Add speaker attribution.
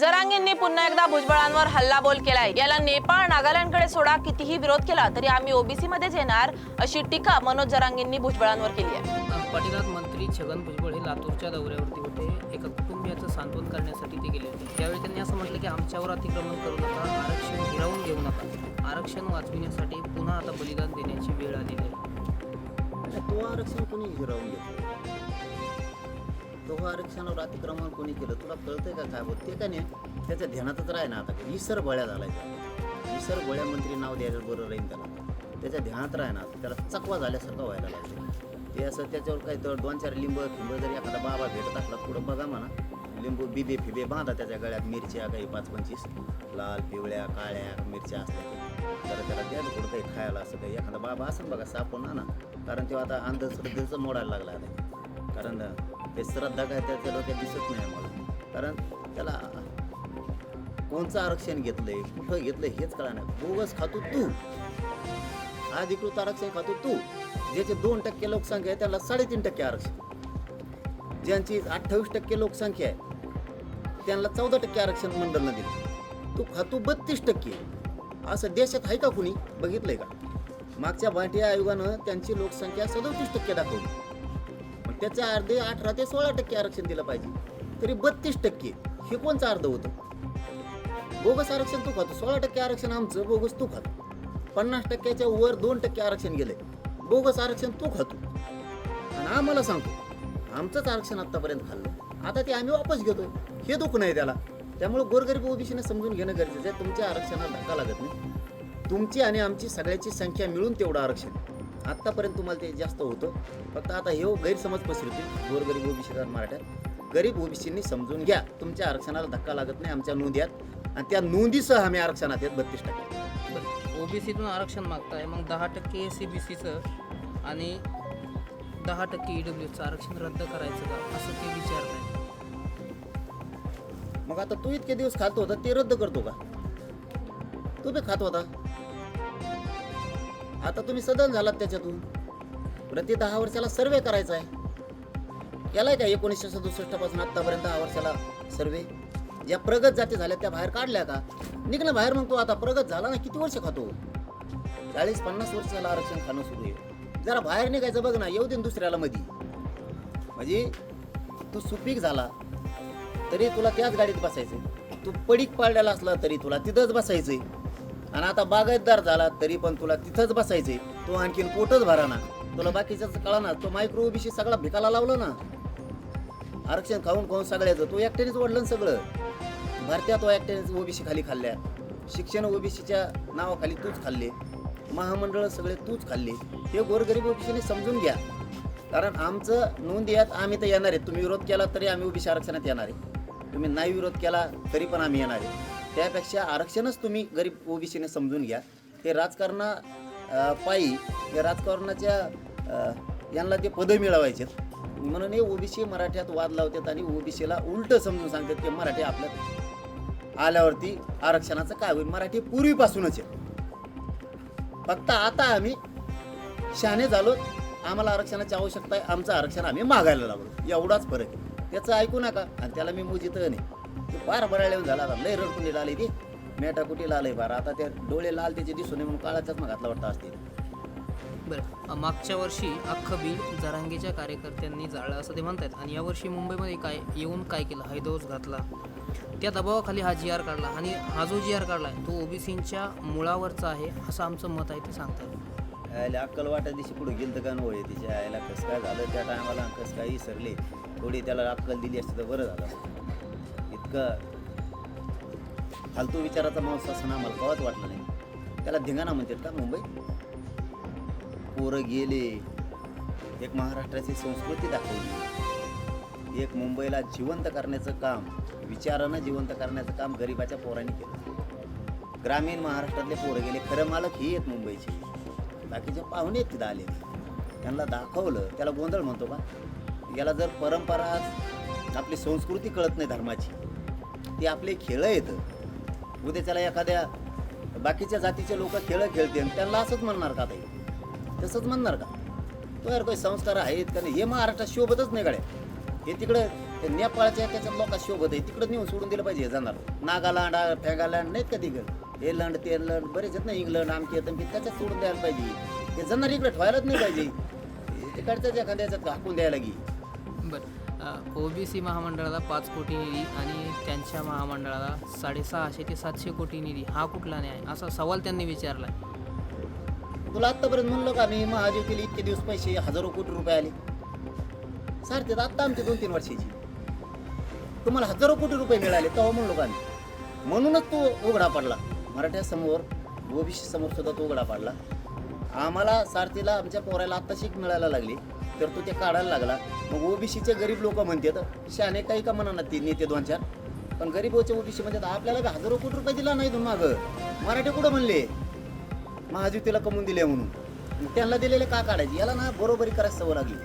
Speaker 1: जरांगींनी पुन्हा एकदा भुजबळांवर हल्लाबोल केलाय. याला नेपाळ नागालँडकडे सोडा कितीही विरोध केला तरी आम्ही ओबीसी मध्येच येणार अशी टीका मनोज जरांगींनी भुजबळांवर केली आहे.
Speaker 2: पाटीलात मंत्री छगन भुजबळ हे लातूरच्या दौऱ्यावरती होते. एका कुटुंबियाचं सांत्वन करण्यासाठी ते गेले होते. त्यावेळी त्यांनी असं म्हटलं की आमच्यावर अतिक्रमण करू नका आरक्षण हिरावून घेऊ नका. आरक्षण वाचविण्यासाठी पुन्हा आता बलिदान देण्याची वेळ आलेली आहे.
Speaker 3: तो आरक्षण कोणी हिरावून घेतलं? तो आरक्षणावर अतिक्रमण कोणी केलं तुला कळतंय का काय? होत ते का नाही? त्याच्या ध्यानातच राही ना आता. विसर बळ्या झालाय विसर गोळ्या बळ्या मंत्री नाव द्यायला बरं राहील त्याला. त्याच्या ध्यानात राही ना त्याला चकवा झाल्यासारखं व्हायला लागलं ते असं त्याच्यावर काही तर दोन चार लिंब फिंब जरी एखादा बाबा भेटत असला पुढं बघा म्हणा. लिंबू बिबे फिबे बांधा त्याच्या गळ्यात मिरच्या काही पाच पंचवीस. लाल पिवळ्या काळ्या मिरच्या असल्या तर त्याला त्याच कुठं काही खायला असं काही. एखादा बाबा असं बघा सापडून ना कारण तेव्हा आता अंधश्रद्धेचं मोडायला लागला आता. कारण ते श्रद्धा काय त्याच्या डोक्यात दिसत नाही आम्हाला. कारण त्याला कोणचं आरक्षण घेतलंय कुठं घेतलंय हेच कळा नाही. बोगस खातो तू. अधिकृत आरक्षण खातो तू. ज्याचे दोन टक्के लोकसंख्या आहे त्याला साडेतीन टक्के आरक्षण. ज्यांची अठ्ठावीस टक्के लोकसंख्या आहे त्यांना चौदा टक्के आरक्षण मंडळनं दिलं. तू खातो बत्तीस टक्के. असं देशात आहे का कुणी? बघितलंय का? मागच्या भाटिया आयोगानं त्यांची लोकसंख्या सदोतीस टक्के दाखवली. त्याच्या अर्धे अठरा ते सोळा टक्के आरक्षण दिलं पाहिजे. तरी बत्तीस टक्के हे कोणचं अर्ध होतं? बोगस आरक्षण तू खातो. सोळा टक्के आरक्षण आमचं बोगस तू खातो. पन्नास टक्क्याच्या वर दोन टक्के आरक्षण गेलंय. बोगस आरक्षण तू खातो. आणि आम्हाला सांगतो आमचंच आरक्षण आत्तापर्यंत खाल्लं. आता ते आम्ही वापस घेतो. हे दुःख नाही त्याला. त्यामुळे गोरगरीब ओबीसीने समजून घेणं गरजेचं आहे. तुमच्या आरक्षणाला धक्का लागत नाही. तुमची आणि आमची सगळ्याची संख्या मिळून तेवढं आरक्षण आत्तापर्यंत तुम्हाला ते जास्त होतं. फक्त आता हे गैरसमज पसरतो गोरगरीब ओबीसी मराठ्यात. गरीब ओबीसींनी समजून घ्या. तुमच्या आरक्षणाला धक्का लागत नाही आमच्या नोंदी आहेत आणि त्या नोंदीसह आम्ही आरक्षणात आहेत बत्तीस टक्के.
Speaker 2: ओबीसीतून आरक्षण मागताय. मग दहा टक्के सी बी सीचं आणि दहा टक्के ई डब्ल्यूचं आरक्षण रद्द करायचं का? असं ते विचारत आहे
Speaker 3: मग आता तू इतके दिवस खात होता ते रद्द करतो का? तू बी खात होता. आता तुम्ही सदन झालात त्याच्यातून. प्रति दहा वर्षाला सर्वे करायचा आहे. केला आहे का एकोणीसशे सदुसष्टपासून आतापर्यंत दहा वर्षाला सर्वे ज्या प्रगत जाती झाल्या त्या बाहेर काढल्या का? निघलं बाहेर मग तो आता प्रगत झाला ना किती वर्ष खातो? चाळीस पन्नास वर्षाला आरक्षण खाणं सुरू आहे. जरा बाहेर निघायचं बघ ना येऊ दे दुसऱ्याला मधी. म्हणजे तू सुपीक झाला तरी तुला त्याच गाडीत बसायचं तू पडीक पाळलेला असला तरी तुला तिथंच बसायचंय. आणि आता बागायतदार झाला तरी पण तुला तिथंच बसायचंय. तो आणखीन पोटच भरा ना तुला बाकीच्याच कळा ना तो मायक्रो ओबीसी सगळा भिकाला लावलं ना. आरक्षण खाऊन खाऊन सगळ्याचं तो एकट्यानेच वाढलं ना सगळं. भारतीय तो एकट्यानेच ओबीसी खाली खाल्ल्या. शिक्षण ओबीसीच्या नावाखाली तूच खाल्ले. महामंडळ सगळे तूच खाल्ले. हे गोरगरीब ओबीसीने समजून घ्या. कारण आमचं नोंद यात आम्ही तर येणार आहे तुम्ही विरोध केला तरी आम्ही ओबीसी आरक्षणात येणार आहे. तुम्ही नाही विरोध केला तरी पण आम्ही येणार आहे. त्यापेक्षा आरक्षणच तुम्ही गरीब ओबीसीने समजून घ्या. ते राजकारणा पायी या राजकारणाच्या यांना ते पदं मिळवायचे. म्हणून हे ओबीसी मराठ्यात वाद लावतात आणि ओबीसीला उलटं समजून सांगतात की मराठी आपल्यात आल्यावरती आरक्षणाचं काय होईल? मराठी पूर्वीपासूनच आहे. फक्त आता आम्ही शहाणे झालो आम्हाला आरक्षणाची आवश्यकता आहे आमचं आरक्षण आम्ही मागायला लागलो. एवढाच फरक त्याचं ऐकू नका आणि त्याला मी मुजित नाही. फार बराळ्या झाला आता. लय रडकुंडीला आले ते. मेटा कुटीला आलंय फार. आता त्या डोळे लाल त्याचे दिसून म्हणून काळा चष्मा घातला वाटतं असते
Speaker 2: बरं मागच्या वर्षी अख्खं बीड जरांगीच्या कार्यकर्त्यांनी जाळलं असं ते म्हणतात आणि यावर्षी मुंबईमध्ये काय येऊन काय केलं? हैदोस घातला. त्या दबावाखाली हा जी आर काढला. आणि हा जो जी आर काढला आहे तो ओबीसींच्या मुळावरचा आहे असं आमचं मत आहे ते सांगतात.
Speaker 3: यायला अक्कल वाटा दिवशी पुढे गेलं का नव्हे तिच्या यायला? कसं काय झालं त्या टायमाला कसं काय विसरले थोडी त्याला अक्कल दिली असती तर बरं झालं असतं. फालतू विचाराचा माणूस असं आम्हाला कवाच वाटलं नाही. त्याला धिंगाणा म्हणतात का मुंबई? पोरं गेले एक महाराष्ट्राची संस्कृती दाखवली. एक मुंबईला जिवंत करण्याचं काम विचारानं जिवंत करण्याचं काम गरिबाच्या पोरांनी केलं. ग्रामीण महाराष्ट्रातले पोरं गेले खरं मालक ही आहेत मुंबईची. बाकीचे पाहुणे आहेत तिथं आले. त्यांना दाखवलं त्याला गोंधळ म्हणतो का? याला जर परंपरा आपली संस्कृती कळत नाही धर्माची. ते आपले खेळ येतं उद्या त्याला एखाद्या बाकीच्या जातीचे लोक खेळ खेळते आणि त्यांना असंच म्हणणार का ताई? तसंच म्हणणार का? तो यार काही संस्कार आहेत का नाही? हे महाराष्ट्रात शोभतच नाही गड्या. हे तिकडं ते नेपाळच्या त्याच्यात लोकांना शोभत आहे. तिकडं नेऊन सोडून दिलं पाहिजे जाणार. नागालँड फेगालँड नाहीत का तिकडं? हे लंड ते लंड बरेच आहेत ना इंग्लंड आमचे तर त्याच्यात सोडून द्यायला पाहिजे. हे जाणार इकडे ठेवायलाच नाही पाहिजे. तिकडच्याच एखाद्याच्यात हाकून द्यायला गी
Speaker 2: बरं सी महामंडळाला पाच कोटी निधी आणि त्यांच्या महामंडळाला साडेसहाशे ते सातशे कोटी निधी. हा कुठला न्याय? असा सवाल त्यांनी विचारला
Speaker 3: तुला आत्तापर्यंत म्हणलो का मी महाज्योतीला इतके दिवस पैसे हजारो कोटी रुपये आले. सारखे आत्ता आमची दोन तीन वर्षाची. तुम्हाला हजारो कोटी रुपये मिळाले तेव्हा म्हणलो का मी? म्हणूनच तो उघडा पडला. मराठ्या समोर ओबीसी समोर सुद्धा तो उघडा पडला. आम्हाला सारथीला आमच्या पोराला आत्ता शिक मिळायला लागली. तर तो ते काढायला लागला. मग ओबीसीचे गरीब लोक म्हणतात शाने काही का म्हणा ते नेते दोन चार. पण गरीबोच्या ओबीसी म्हणतात आपल्याला का हजारो कोटी रुपये दिला नाही तुम्ही मागं. मराठी कुठं म्हणले? महाजुतीला कमवून दिले म्हणून. त्यांना दिलेले का काढायचे? याला ना बरोबरी करायला सवय लागली.